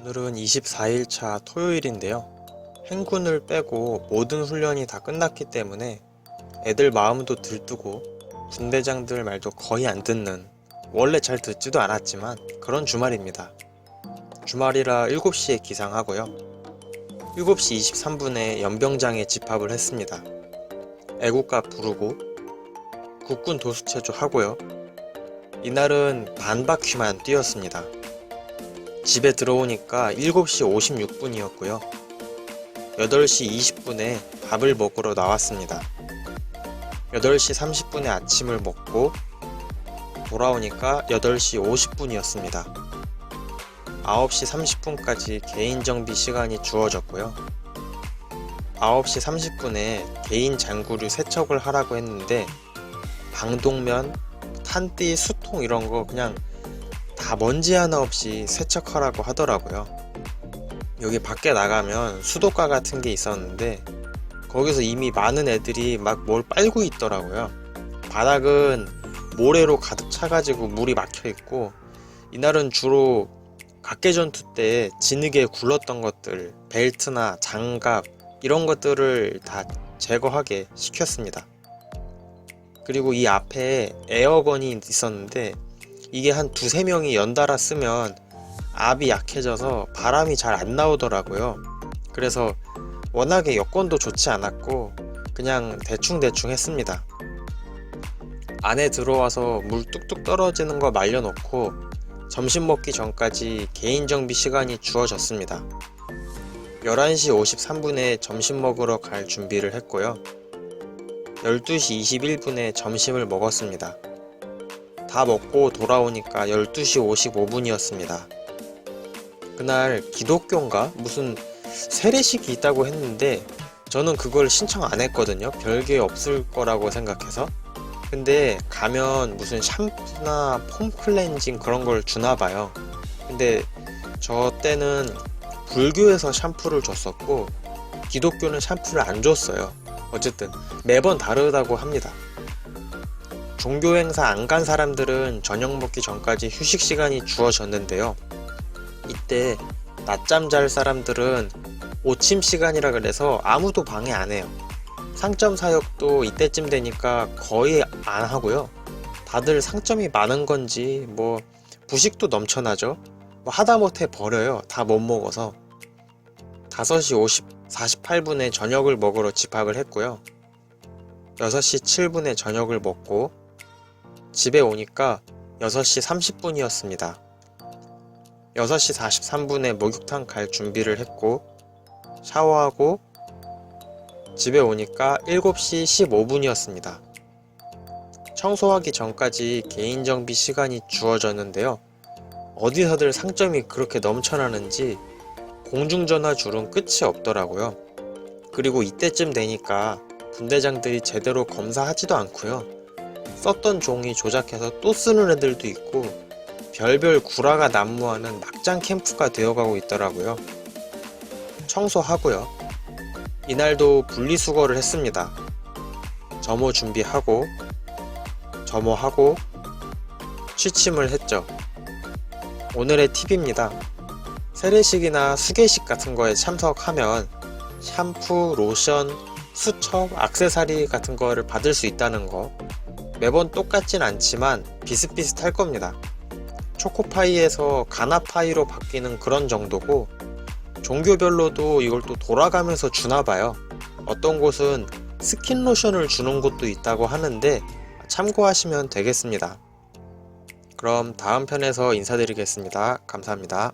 오늘은 24일차 토요일인데요. 행군을 빼고 모든 훈련이 다 끝났기 때문에 애들 마음도 들뜨고 분대장들 말도 거의 안 듣는 원래 잘 듣지도 않았지만 그런 주말입니다. 주말이라 7시에 기상하고요. 7시 23분에 연병장에 집합을 했습니다. 애국가 부르고 국군 도수체조 하고요. 이날은 반바퀴만 뛰었습니다. 집에 들어오니까 7시 56분이었고요. 8시 20분에 밥을 먹으러 나왔습니다. 8시 30분에 아침을 먹고 돌아오니까 8시 50분이었습니다. 9시 30분까지 개인 정비 시간이 주어졌고요. 9시 30분에 개인 장구류 세척을 하라고 했는데 방독면, 탄띠, 수통 이런 거 그냥 다 먼지 하나 없이 세척하라고 하더라고요. 여기 밖에 나가면 수도가 같은 게 있었는데 거기서 이미 많은 애들이 막 뭘 빨고 있더라고요. 바닥은 모래로 가득 차가지고 물이 막혀 있고 이날은 주로 각계 전투 때 진흙에 굴렀던 것들, 벨트나 장갑 이런 것들을 다 제거하게 시켰습니다. 그리고 이 앞에 에어건이 있었는데 이게 한 두세 명이 연달아 쓰면 압이 약해져서 바람이 잘 안 나오더라고요. 그래서 워낙에 여건도 좋지 않았고 그냥 대충대충 했습니다. 안에 들어와서 물 뚝뚝 떨어지는 거 말려놓고 점심 먹기 전까지 개인 정비 시간이 주어졌습니다. 11시 53분에 점심 먹으러 갈 준비를 했고요. 12시 21분에 점심을 먹었습니다. 다 먹고 돌아오니까 12시 55분이었습니다. 그날 기독교인가 무슨 세례식이 있다고 했는데 저는 그걸 신청 안 했거든요. 별게 없을 거라고 생각해서. 근데 가면 무슨 샴푸나 폼 클렌징 그런 걸 주나 봐요. 근데 저 때는 불교에서 샴푸를 줬었고 기독교는 샴푸를 안 줬어요. 어쨌든 매번 다르다고 합니다. 종교 행사 안 간 사람들은 저녁 먹기 전까지 휴식 시간이 주어졌는데요. 이때 낮잠 잘 사람들은 오침 시간이라 그래서 아무도 방해 안 해요. 상점 사역도 이때쯤 되니까 거의 안 하고요. 다들 상점이 많은 건지 뭐 부식도 넘쳐나죠. 뭐 하다못해 버려요. 다 못 먹어서. 5시 50, 48분에 저녁을 먹으러 집합을 했고요. 6시 7분에 저녁을 먹고 집에 오니까 6시 30분이었습니다. 6시 43분에 목욕탕 갈 준비를 했고 샤워하고 집에 오니까 7시 15분이었습니다. 청소하기 전까지 개인 정비 시간이 주어졌는데요. 어디서들 상점이 그렇게 넘쳐나는지 공중전화 줄은 끝이 없더라고요. 그리고 이때쯤 되니까 분대장들이 제대로 검사하지도 않고요. 썼던 종이 조작해서 또 쓰는 애들도 있고 별별 구라가 난무하는 막장 캠프가 되어가고 있더라고요. 청소하고요. 이날도 분리수거를 했습니다. 점호 준비하고 점호하고 취침을 했죠. 오늘의 팁입니다. 세례식이나 수계식 같은 거에 참석하면 샴푸, 로션, 수첩, 악세사리 같은 거를 받을 수 있다는 거. 매번 똑같진 않지만 비슷비슷할 겁니다. 초코파이에서 가나파이로 바뀌는 그런 정도고 종교별로도 이걸 또 돌아가면서 주나 봐요. 어떤 곳은 스킨 로션을 주는 곳도 있다고 하는데 참고하시면 되겠습니다. 그럼 다음 편에서 인사드리겠습니다. 감사합니다.